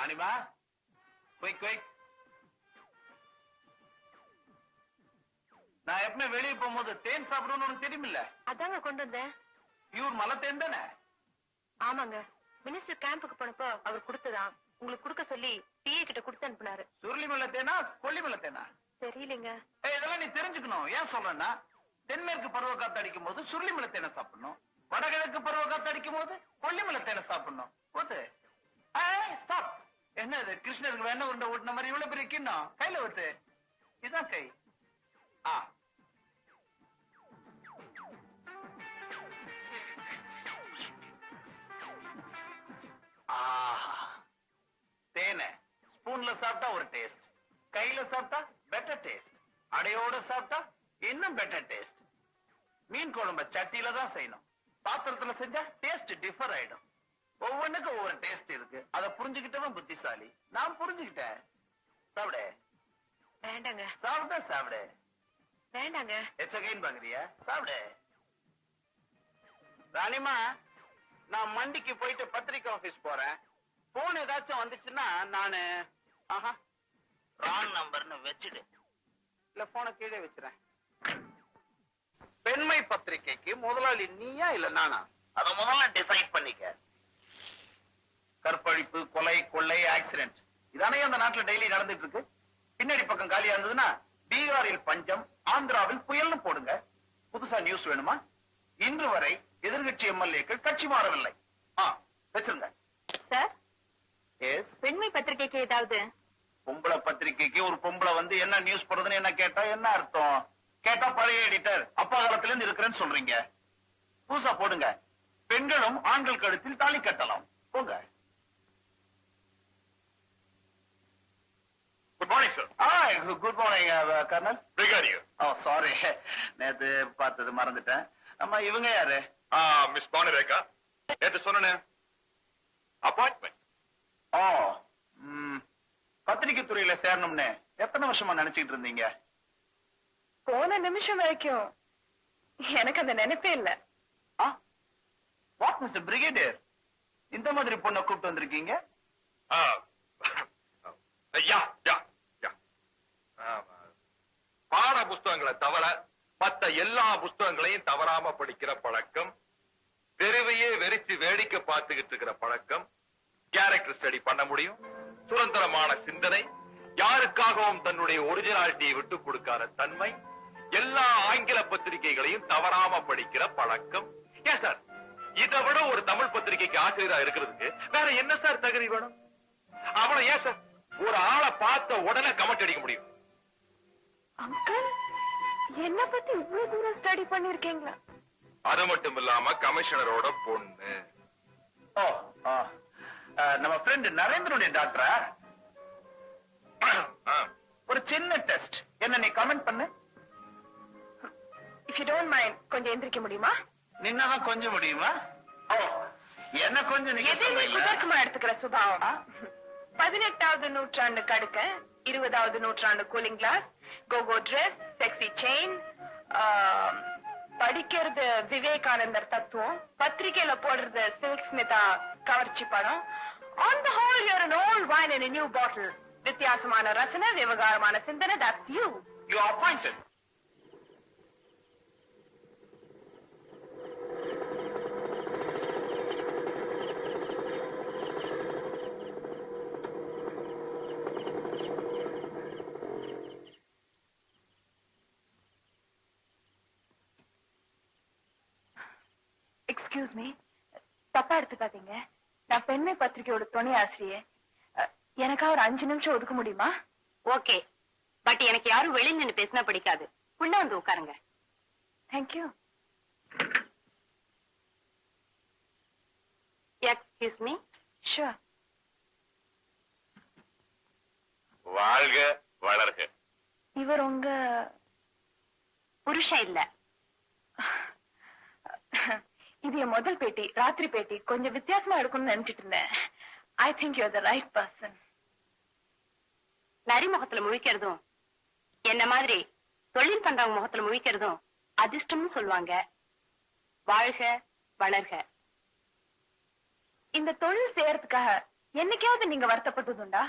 Ranima quick quick நான் எப்பவுமே வெளியே போகும்போது தேன் சாப்பிடணும்னு உனக்கு தெரியுமில்ல? அதாங்க கொண்டு வந்தேன். பியூர் மலை தேன் தானே? ஆமாங்க. மினிஸ்டர் கேம்புக்கு போனப்போ அவர் கொடுத்ததாம். உங்களுக்கு கொடுக்க சொல்லி பிஏ கிட்ட கொடுத்து அனுப்புனாரு. சுருளி மலை தேனா கொல்லி மலை தேனா? தெரியலங்க. இதெல்லாம் நீ தெரிஞ்சுக்கணும். ஏன் சொல்றேன்னா தென்மேற்கு பருவ காத்து அடிக்கும் போது சுருளி மலை தேனை சாப்பிடணும். வடகிழக்கு பருவ காத்து அடிக்கும் போது கொல்லி மலை தேனை சாப்பிடணும். ஸ்டாப் என்ன இது கிருஷ்ணருக்கு வேணா உருண்டை ஓட்டின மாதிரி இவ்வளவு பெரிய கிண்ணம்? கையில ஓட்டு. இதான் கை. ஆ. ஆஹா. தேனை ஸ்பூன்ல சாப்பிட்டா ஒரு டேஸ்ட் கையில சாப்பிட்டா பெட்டர் டேஸ்ட் அடையோட சாப்பிட்டா இன்னும் பெட்டர் டேஸ்ட் மீன் குழம்ப சட்டியில தான் செய்யணும். பாத்திரத்துல செஞ்சா டேஸ்ட் டிஃபர் ஆயிடும். ஒவ்வொன்றுக்கும் ஒவ்வொரு டேஸ்ட் இருக்கு. அத புரிஞ்சுக்கிட்டவன் புத்திசாலி. நான் புரிஞ்சுக்கிட்டேன். சாப்பிடு. வேண்டாங்க. சாப்பிட்டா சாப்பிடு. வேண்டாங்க. எச்சகைன் பாக்குறியா சாப்பிடு. ராணிமா நான் மண்டிக்கு போயிட்டு பத்திரிக்கை ஆபீஸ் போறேன். போன் ஏதாச்சும் வந்துச்சுன்னா நானு ஆஹா. ராங் நம்பர்னு வச்சுடு. இல்ல போனை கீழே வச்சுறேன். பெண்மை பத்திரிக்கைக்கு முதலாளி நீயா இல்ல நானா? அத முதல்ல டிசைட் பண்ணிக்க. கற்பழிப்பு கொலை கொள்ளை ஆக்சிடென்ட் இதானே அந்த நாட்டுல டெய்லி நடந்துட்டு இருக்கு. பின்னாடி பக்கம் காலியா இருந்ததுன்னா பீகாரில் பஞ்சம் ஆந்திராவில் புயல்னு போடுங்க. புதுசா நியூஸ் வேணுமா? இன்று வரை எதிர்கட்சி எம்எல்ஏக்கள் கட்சி மாறவில்லை. வச்சிருங்க. சார் பெண்மை பத்திரிகைக்கு ஏதாவது? பொம்பளை பத்திரிக்கைக்கு ஒரு பொம்பளை வந்து என்ன நியூஸ் போடுறதுன்னு என்ன கேட்டா என்ன அர்த்தம்? கேட்டா பழைய எடிட்டர் அப்பா காலத்துல இருந்து இருக்கிறேன்னு சொல்றீங்க. புதுசா போடுங்க. பெண்களும் ஆண்கள் கழுத்தில் தாலி கட்டலாம். போங்க. குட் மார்னிங் சார் ஆ good morning colonel brigadier oh sorry நேத்து பார்த்தது மறந்துட்டேன். அம்மா இவங்க யாரு? மிஸ் பானுரேகா. நேற்று சொன்னேன் அப்பாயின்மெண்ட் ஓ ம், பத்திரிக்கை துறையில சேரணும்னு. எத்தனை வருஷமா நினைச்சிட்டு இருந்தீங்க? போன நிமிஷம் வரைக்கும் எனக்கு அந்த நினைப்பே இல்ல. ஆ? வாட் மிஸ்டர் பிரிகேடியர் இந்த மாதிரி பொண்ணை கூப்பிட்டு வந்திருக்கீங்க? யா யா யா பாட புஸ்தகங்களை தவிர மற்ற எல்லா புஸ்தகங்களையும் தவறாம படிக்கிற பழக்கம் வெறுவையே வெறிச்சு வேடிக்கை பார்த்துக்கிட்டு இருக்கிற பழக்கம் கேரக்டர் ஸ்டடி பண்ண முடியும் சுதந்திரமான சிந்தனை யாருக்காகவும் தன்னுடைய ஒரிஜினாலிட்டியை விட்டு கொடுக்காத தன்மை எல்லா ஆங்கில பத்திரிகைகளையும் தவறாம படிக்கிற பழக்கம். ஏன் சார் இதை விட ஒரு தமிழ் பத்திரிகைக்கு ஆசிரியரா இருக்கிறதுக்கு வேற என்ன சார் தகுதி வேணும்? அவனை ஏன் சார் ஒரு ஆளை பார்த்த உடனே கமெண்ட் அடிக்க முடியும். அங்கிள் என்ன பத்தி இவ்வளவு தூரம் ஸ்டடி பண்ணிருக்கீங்களா அது மட்டும் இல்லாம கமிஷனரோட பொண்ணு. ஓ ஆ. ஆ, நம்ம ஃப்ரெண்ட் நரேந்திரனுடைய டாக்டரா ஒரு சின்ன டெஸ்ட் என்ன நீ கமெண்ட் பண்ணு? இஃப் யூ டோன்ட் மைண்ட் கொஞ்சம் எந்திரிக்க முடியுமா? நின்னாதான் கொஞ்சம் முடியுமா? ஓ என்ன கொஞ்சம் நீங்க? குதர்க்கமா எடுத்துக்கிற சுபாவம். பதினெட்டாவது நூற்றாண்டு கடுக்க இருபதாவது நூற்றாண்டு cooling glass coco dress sexy chain படிக்கிறது விவேகானந்தர் தத்துவம் பத்திரிகையில போடுறது சில்க் ஸ்மிதா கவர்ச்சி படம். On the whole you're an old wine in new bottle வித்தியாசமான ரசனை விவகாரமான சிந்தனை that's you you appointed excuse me தப்பா எடுத்துக்காதீங்க. நான் பெண்மை பத்திரிகையோட துணை ஆசிரியர் அஹ், எனக்கா ஒரு அஞ்சு நிமிஷம் ஒதுக்க முடியுமா? ஓகே. பட் எனக்கு யாரும் வெளியில நின்னு பேசினா பிடிக்காது. உள்ள வந்து உட்காருங்க. தேங்க்யூ எக்ஸ்கியூஸ் மீ ஷூர் வாழ்க வளர்க. இவர் உங்க புருஷன் இல்ல. இது என் முதல் பேட்டி ராத்திரி பேட்டி கொஞ்சம் வித்தியாசமா எடுக்கணும்னு நினைச்சிட்டு இருந்தேன். I think you're the right person நரி முகத்துல முழிக்கிறதும் என்ன மாதிரி தொழில் பண்றவங்க முகத்துல முழிக்கிறதும் அதிர்ஷ்டம்னு சொல்லுவாங்க. வாழ்க வளர்க. இந்த தொழில் செய்யறதுக்காக என்னைக்காவது நீங்க வருத்தப்பட்டதுண்டா?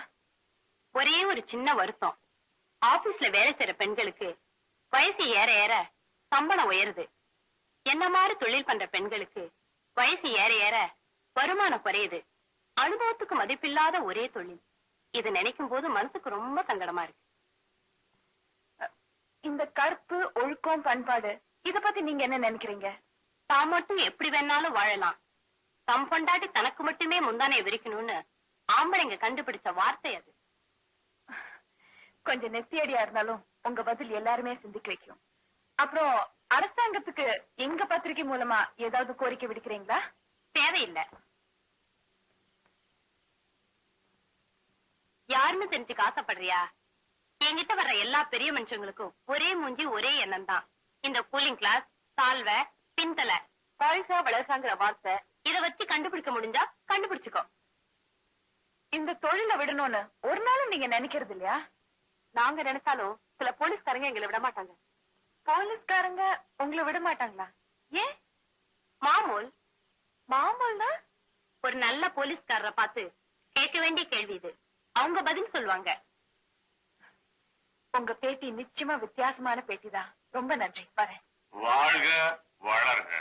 ஒரே ஒரு சின்ன வருத்தம். ஆபீஸ்ல வேலை செய்யற பெண்களுக்கு வயசு ஏற ஏற சம்பளம் உயருது. என்ன மாதிரி தொழில் பண்ற பெண்களுக்கு வயசு ஏற ஏற வருமானம் குறையுது. அனுபவத்துக்கு மதிப்பில்லாத ஒரே தொழில். இது நினைக்கும் போது மனசுக்கு ரொம்ப சங்கடமா இருக்கு. இந்த கற்பு ஒழுக்கம் பண்பாடு இத பத்தி நீங்க என்ன நினைக்கிறீங்க? தான் மட்டும் எப்படி வேணாலும் வாழலாம். தம் பொண்டாட்டி தனக்கு மட்டுமே முந்தானை விரிக்கணும்னு ஆம்பளைங்க கண்டுபிடிச்ச வார்த்தை அது. கொஞ்சம் நெத்தியடியா இருந்தாலும் உங்க பதில் எல்லாருமே சிந்திக்க வைக்கும். அப்புறம் அரசாங்கத்துக்கு எங்க பத்திரிகை மூலமா ஏதாவது கோரிக்கை விடுக்கிறீங்களா? தேவையில்லை. யாருன்னு தெரிஞ்சுக்க ஆசைப்படுறியா? என்கிட்ட வர்ற எல்லா பெரிய மனுஷங்களுக்கும் ஒரே மூஞ்சி ஒரே எண்ணம் தான். இந்த கூலிங் கிளாஸ் சால்வை பின்தலை பழசா வளர்ச்சாங்கிற வார்த்தை இத வச்சு கண்டுபிடிக்க முடிஞ்சா கண்டுபிடிச்சுக்கோ. இந்த தொழில விடணும்னு ஒரு நாளும் நீங்க நினைக்கிறது இல்லையா? நாங்க நினைச்சாலும் சில போலீஸ்காரங்க எங்களை விட மாட்டாங்க. போலீஸ்காரங்க உங்களை விட மாட்டாங்களா? ஏன்? மாமூல். மாமூல்னா? ஒரு நல்ல போலீஸ்காரரை பார்த்து கேட்க வேண்டிய கேள்வி இது. அவங்க பதில் சொல்லுவாங்க. உங்க பேட்டி நிச்சயமா வித்தியாசமான பேட்டி தான் ரொம்ப நன்றி. வரேன். வாழ்க வளர்க.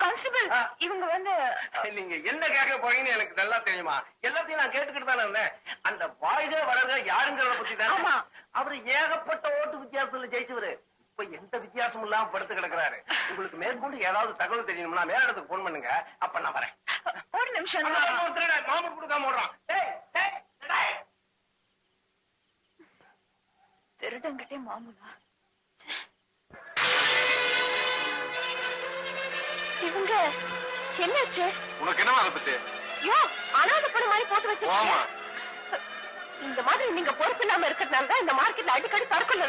கான்ஸ்டபிள் இவங்க வந்து நீங்க என்ன கேட்க போறீங்கன்னு எனக்கு நல்லா தெரியுமா? எல்லாத்தையும் நான் கேட்டுக்கிட்டு தானே இருந்தேன். அந்த வாழ்க வளர்க யாருங்கிறத பத்தி தான் ஆமா. அவரு ஏகப்பட்ட வித்தியாசத்துல ஜெயிச்சவரு. இப்ப எந்த வித்தியாசமும் இல்லாம படுத்து கிடக்குறாரு. உங்களுக்கு மேற்கொண்டு ஏதாவது தகவல் தெரியணும்னா மேலிடத்துக்கு போன் பண்ணுங்க. அப்ப நான் வரேன். ஒரு நிமிஷம். மாமூல் கொடுக்காம ஓடுறான். திருடங்கிட்டே மாமூலா? இவங்க என்னாச்சு? உனக்கு என்ன பத்தி? யோ அனாதை பொண்ணு மாதிரி போட்டு. வச்சிருக்கீங்க. இந்த மாதிரி நீங்க பொறுப்பு இல்லாம இருக்கிறதுனால தான் இந்த மார்க்கெட்ல அடிக்கடி தற்கொலை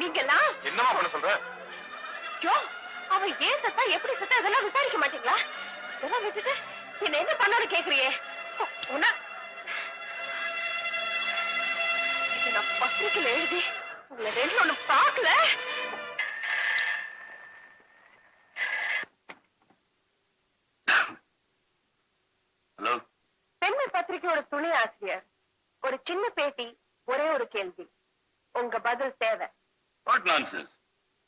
நீங்க எல்லாம் என்னமா பண்ண சொல்ற? யோ அவன் ஏன் சத்தா எப்படி சத்தா இதெல்லாம் விசாரிக்க மாட்டீங்களா? இதெல்லாம் விட்டுட்டு என்ன என்ன பண்ணாலும் கேக்குறியே. உன்ன இது நான் பத்திரிக்கையில எழுதி உங்களை ரெண்டு ஒண்ணு பாக்கல ஹலோ பெண்மை பத்திரிகையோட துணை ஆசிரியர் ஒரு சின்ன பேட்டி ஒரே ஒரு கேள்வி. உங்க பதில் தேவை. வாட் நான்சென்ஸ்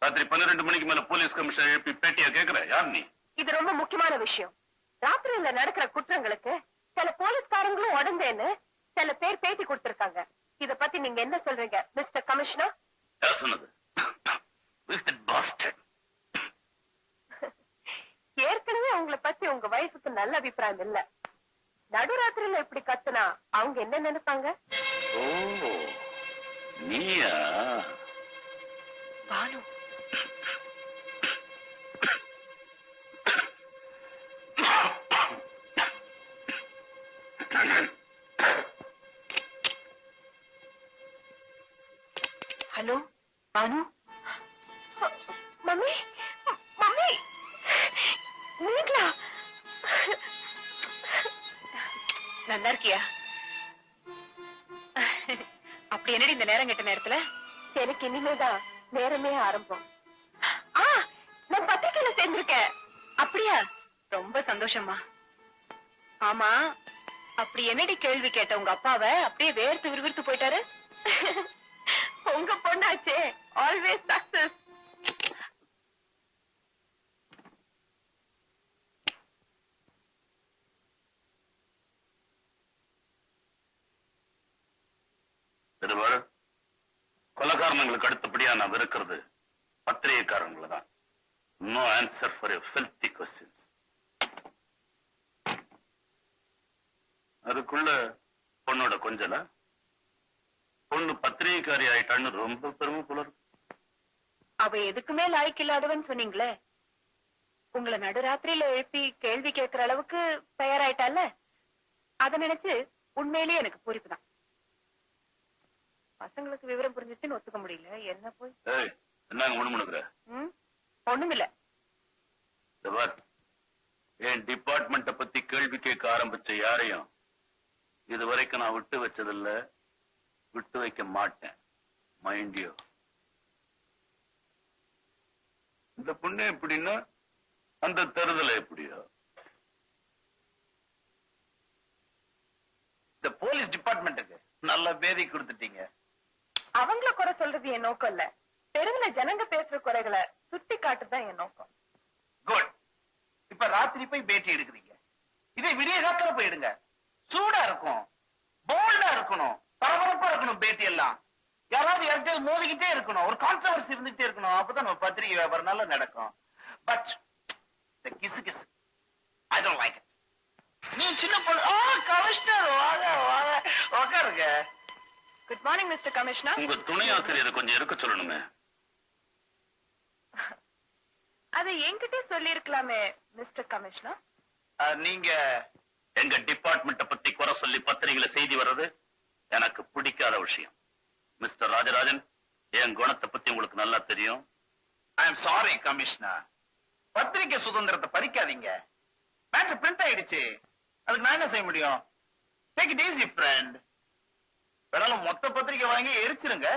ராத்திரி பன்னிரெண்டு மணிக்கு மேல போலீஸ் கமிஷனர் எழுப்பி பேட்டியா கேக்குற? யார் நீ? இது ரொம்ப முக்கியமான விஷயம். ராத்திரியில நடக்கிற குற்றங்களுக்கு சில போலீஸ்காரங்களும் உடந்தேன்னு சில பேர் பேட்டி கொடுத்திருக்காங்க. இத பத்தி நீங்க என்ன சொல்றீங்க மிஸ்டர் கமிஷனர்? யார் சொன்னது? ஏற்கனவே உங்களை பத்தி உங்க வயசுக்கு நல்ல அபிப்பிராயம் இல்ல. நடுராத்திரியில இப்படி கத்துனா அவங்க என்ன நினைப்பாங்க? ஓ நீயா? Banu hello Banu mummy mummy. நீங்களா நல்லா இருக்கியா? அப்படி என்னடி இந்த நேரம் கெட்ட நேரத்துல? எனக்கு இனிமேதான். நேரமே ஆரம்பம். ஆ நான் பத்திரிக்கையில சேர்ந்திருக்கேன். அப்படியா? ரொம்ப சந்தோஷமா ஆமா அப்படி என்னடி கேள்வி கேட்ட உங்க அப்பாவை? அப்படியே வேர்த்து விறுவிறுத்து போயிட்டாரு. உங்க பொண்ணாச்சே ஆல்வேஸ் சக்சஸ் இது பாரு கொலகாரணங்களுக்கு அடுத்தபடியா நான் இருக்கிறது பத்திரிகைக்காரங்களை தான் no answer for filthy question அதுக்குள்ள பொண்ணோட கொஞ்சல பொண்ணு பத்திரிகைக்காரி ஆயிட்டான்னு ரொம்ப பெருமை புலர் அவ எதுக்குமே லாய்க்கு இல்லாதவன் சொன்னீங்களே? உங்களை நடுராத்திரியில எழுப்பி கேள்வி கேட்கிற அளவுக்கு தயாராயிட்டால அத நினைச்சு உண்மையிலேயே எனக்கு பூரிப்புதான். பசங்களுக்கு விவரம் புரிஞ்சிச்சுன்னு ஒத்துக்க முடியல. என்ன போய்? ஏய் என்னங்க முணுமுணுக்கிற ம்? ஒண்ணுமில்ல. இந்த பார் என் டிபார்ட்மெண்ட்ட பத்தி கேள்வி கேட்க ஆரம்பிச்ச யாரையும் இது வரைக்கும் நான் விட்டு வச்சதில்ல விட்டு வைக்க மாட்டேன். மைண்டியோ இந்த பொண்ணு எப்படின்னா அந்த தருதலை எப்படியோ. இந்த போலீஸ் டிபார்ட்மெண்ட்டுக்கு நல்ல பேதி கொடுத்துட்டீங்க. அவங்கள குறை சொல்றது என் நோக்கம் இல்ல. தெருவுல ஜனங்க பேசுற குறைகளை சுட்டி காட்டுதான் என் நோக்கம். குட் இப்ப ராத்திரி போய் பேட்டி எடுக்கிறீங்க. இதே விடிய காத்துல போயிடுங்க சூடா இருக்கும் போல்டா இருக்கணும். பரபரப்பா இருக்கணும் பேட்டி எல்லாம். யாராவது யார்கிட்டயும் மோதிக்கிட்டே இருக்கணும். ஒரு கான்ட்ரவர்சி இருந்துகிட்டே இருக்கணும். அப்பதான் நம்ம பத்திரிகை வியாபாரம் நல்லா நடக்கும். பட் த கிசு கிசு ஐ டோன்ட் லைக் நீ சின்ன பொண்ணு. ஆ வாங்க வாங்க. உட்காருங்க குட் மார்னிங் மிஸ்டர் கமிஷனர் உங்க துணை ஆசிரியரை கொஞ்சம் இருக்க சொல்லணுமே. அதை என்கிட்டே சொல்லி இருக்கலாமே மிஸ்டர் கமிஷனர் நீங்க எங்க டிபார்ட்மெண்ட்ட பத்தி குறை சொல்லி பத்திரிகையில செய்தி வர்றது எனக்கு பிடிக்காத விஷயம். மிஸ்டர் ராஜராஜன் என் குணத்தை பத்தி உங்களுக்கு நல்லா தெரியும். ஐ எம் சாரி கமிஷனர் பத்திரிக்கை சுதந்திரத்தை பறிக்காதீங்க. மேட்டர் பிரிண்ட் ஆயிடுச்சு. அதுக்கு நான் என்ன செய்ய முடியும்? டேக் இட் ஈஸி ஃப்ரெண்ட் வேணாலும் மொத்த பத்திரிக்கை வாங்கி எரிச்சிருங்க.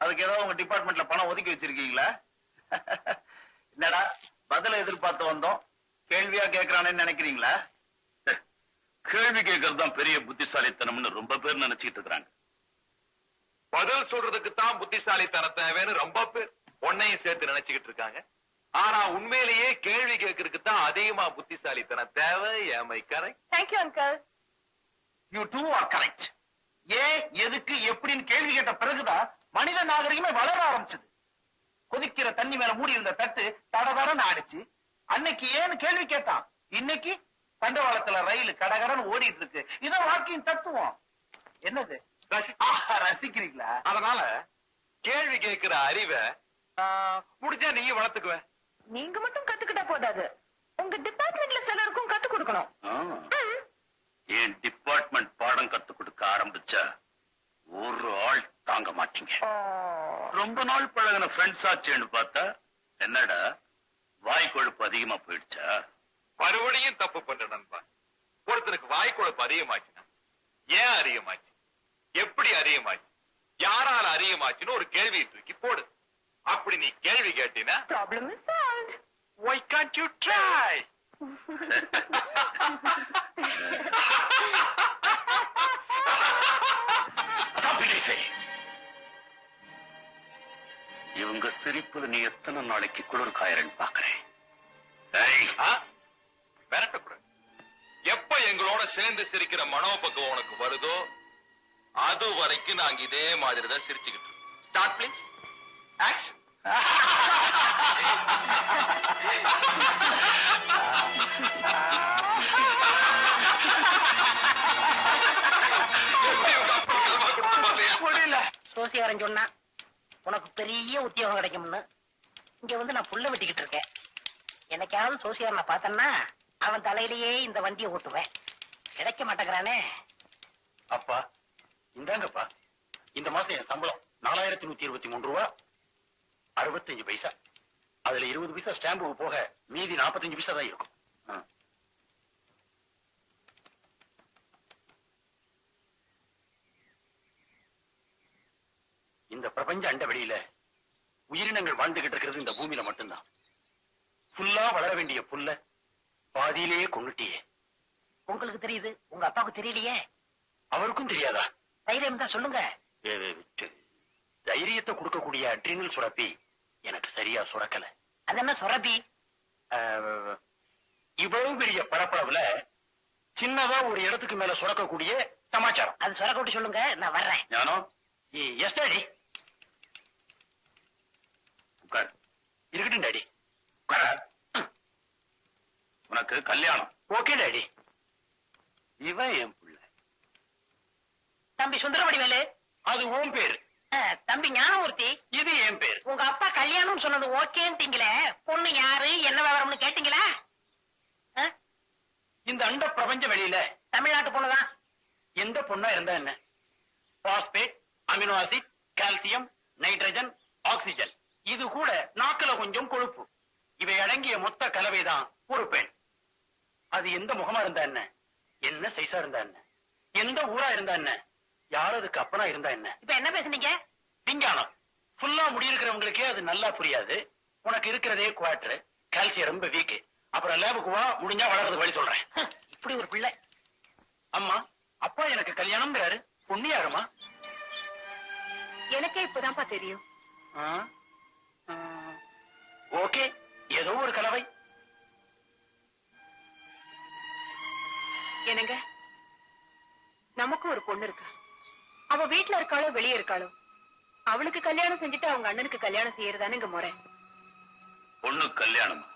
அதுக்கு ஏதாவது உங்க டிபார்ட்மெண்ட்ல பணம் ஒதுக்கி வச்சிருக்கீங்களா? என்னடா பதில எதிர்பார்த்து வந்தோம். கேள்வியா கேக்குறானேன்னு நினைக்கிறீங்களா? கேள்வி கேட்கறது தான் பெரிய புத்திசாலித்தனம்னு ரொம்ப பேர் நினைச்சிட்டு இருக்காங்க பதில் சொல்றதுக்கு தான் புத்திசாலித்தனம் தேவைன்னு ரொம்ப பேர் உன்னையும் சேர்த்து நினைச்சுக்கிட்டு இருக்காங்க. ஆனா உண்மையிலேயே கேள்வி கேட்கறதுக்கு தான் அதிகமா புத்திசாலித்தனம் தேவை. ஏமை கரை thank you uncle you too are correct ஏன் எதுக்கு எப்படின்னு கேள்வி கேட்ட பிறகுதான் மனித நாகரிகமே வளர ஆரம்பிச்சது. கொதிக்கிற தண்ணி மேல மூடி இருந்த தட்டு தடதடன்னு ஆடிச்சு. அன்னைக்கு ஏன்னு கேள்வி கேட்டான். இன்னைக்கு தண்டவாளத்துல ரயில் கடகடன்னு ஓடிட்டு இருக்கு. இதான் வாழ்க்கையின் தத்துவம். என்னது? ஆஹா, ரசிக்கிறீங்களா? அதனால கேள்வி கேட்கிற அறிவை ஆஹ், முடிஞ்சா நீயும் வளர்த்துக்குவ. நீங்க மட்டும் கத்துக்கிட்டா போதாது. உங்க டிபார்ட்மெண்ட்ல சிலருக்கும் கத்து கொடுக்கணும் ஆ. என் டிபார்ட்மெண்ட் பாடம் கத்து கொடுக்க ஆரம்பிச்சா ஒரு ஆள் தாங்க மாட்டீங்க ரொம்ப நாள் பழகின ஃப்ரெண்ட்ஸ் ஆச்சேன்னு பார்த்தா என்னடா வாய் கொழுப்பு அதிகமா போயிடுச்சா? மறுபடியும் தப்பு பண்ற நண்பா. ஒருத்தனுக்கு வாய் கொழுப்பு அதிகமாச்சுன்னா ஏன் அதிகமாச்சு? எப்படி அதிகமாச்சு? யாரால அதிகமாச்சுன்னு ஒரு கேள்வியை தூக்கி போடு. அப்படி நீ கேள்வி கேட்டினா problem is solve why can't you try? சிரிப்புல நீ எத்தனை நாளைக்கு குளிர் காயறன்னு பாக்குறேன் ஏய், ஆ? மிரட்டக்கூடாது எப்ப எங்களோட சேர்ந்து சிரிக்கிற மனோபக்குவம் உனக்கு வருதோ அது வரைக்கும் நாங்க இதே மாதிரி தான் சிரிச்சுக்கிட்டு ஸ்டார்ட் ப்ளீஸ் ஆக்ஷன் சோசியாரன் சொன்னா உனக்கு பெரிய உத்தியோகம் கிடைக்கும்னு. இங்க வந்து நான் புல்ல வெட்டிக்கிட்டு இருக்கேன். என்னைக்காவது சோசியாரனை பார்த்தேன்னா அவன் தலையிலேயே இந்த வண்டியை ஓட்டுவேன். கிடைக்க மாட்டேங்கிறானே. அப்பா இந்தாங்கப்பா. இந்த மாசம் என் சம்பளம் நாலாயிரத்தி நூத்தி இருபத்தி மூணு ரூபா. அறுபத்தஞ்சு பைசா. அதுல இருபது பைசா ஸ்டாம்புக்கு போக மீதி நாற்பத்தஞ்சு பைசா தான் இருக்கும் ஆ. இந்த பிரபஞ்ச அண்ட வெளியில உயிரினங்கள் வாழ்ந்துகிட்டு இருக்கிறது இந்த பூமியில மட்டும்தான். புல்லா வளர வேண்டிய புல்ல பாதியிலேயே கொண்டுட்டியே உங்களுக்கு தெரியுது? உங்க அப்பாவுக்கு தெரியலையே? அவருக்கும் தெரியாதா? தைரியம் தான் சொல்லுங்க. தைரியத்தை கொடுக்கக்கூடிய அட்ரினல் சுரப்பி எனக்கு சரியா சுரக்கல. அது என்ன சொரபி அஹ், இவ்வளவு பெரிய பரப்பளவுல சின்னதா ஒரு இடத்துக்கு மேல சுரக்கக்கூடிய சமாச்சாரம். அது சொரக்கூட்டி சொல்லுங்க நான் வர்றேன். ஞானம்? எஸ் டாடி உட்கார். இருக்கட்டும் டாடி. உனக்கு கல்யாணம். Okay daddy. இவன் என் புள்ள. தம்பி சுந்தரவடிவேலு அது ஓம் பேரு. தம்பி ஞானமூர்த்தி. இது என் பேரு. உங்க அப்பா கல்யாணம் சொன்னது ஓகேன்ட்டீங்களே? பொண்ணு யாரு? என்ன விவரம்னு கேட்டீங்களா? இந்த அண்ட பிரபஞ்ச வெளியில தமிழ்நாட்டு பொண்ணுதான் எந்த பொண்ணா இருந்தா என்ன? Phosphate amino acid calcium nitrogen oxygen. இது கூட நாக்குல கொஞ்சம் கொழுப்பு. இவை அடங்கிய மொத்த கலவைதான் ஒரு பெண். அது எந்த முகமா இருந்தா என்ன? என்ன சைஸா இருந்தா என்ன? எந்த ஊரா இருந்தா என்ன? யார் அதுக்கு அப்பனா இருந்தா என்ன? இப்ப என்ன பேசுனீங்க? விஞ்ஞானம். ஃபுல்லா முடியிருக்கிறவங்களுக்கே அது நல்லா புரியாது. உனக்கு இருக்கிறதே குவாட்டர் கால்சியம் ரொம்ப வீக் அப்புறம் லேபுக்கு வா முடிஞ்சா வளர்றது வழி சொல்றேன். இப்படி ஒரு பிள்ளை. அம்மா அப்பா எனக்கு கல்யாணம்ங்கிறாரு. பொண்ணியாருமா? எனக்கே இப்பதான்ப்பா தெரியும். ஏதோ ஒரு கலவை. என்னங்க? நமக்கும் ஒரு பொண்ணு இருக்கா? அவ வீட்ல இருக்காளோ வெளியே இருக்காளோ? அவளுக்கு கல்யாணம் செஞ்சுட்டு அவங்க அண்ணனுக்கு கல்யாணம் செய்யறதானே இங்க முறை. பொண்ணு கல்யாணமா?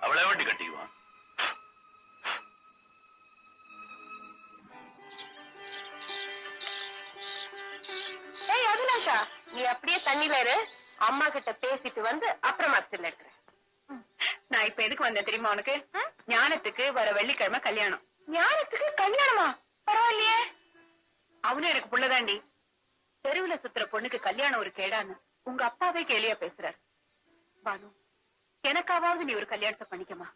அவளை வண்டி கட்டிக்குவான். ஏய் அபிலாஷா நீ அப்படியே தண்ணில இரு. அம்மா கிட்ட பேசிட்டு வந்து அப்புறமா எடுக்கிறேன் நான் இப்ப எதுக்கு வந்தேன் தெரியுமா உனக்கு? ஞானத்துக்கு வர வெள்ளிக்கிழமை கல்யாணம். ஞானத்துக்கு கல்யாணமா? பரவாயில்லையே. அவனும் எனக்கு புள்ளதாண்டி. தெருவுல சுத்துற பொண்ணுக்கு கல்யாணம் ஒரு கேடான்னு உங்க அப்பாவே கேலியா பேசுறாரு. பானு எனக்காவது நீ ஒரு கல்யாணத்தை பண்ணிக்கமா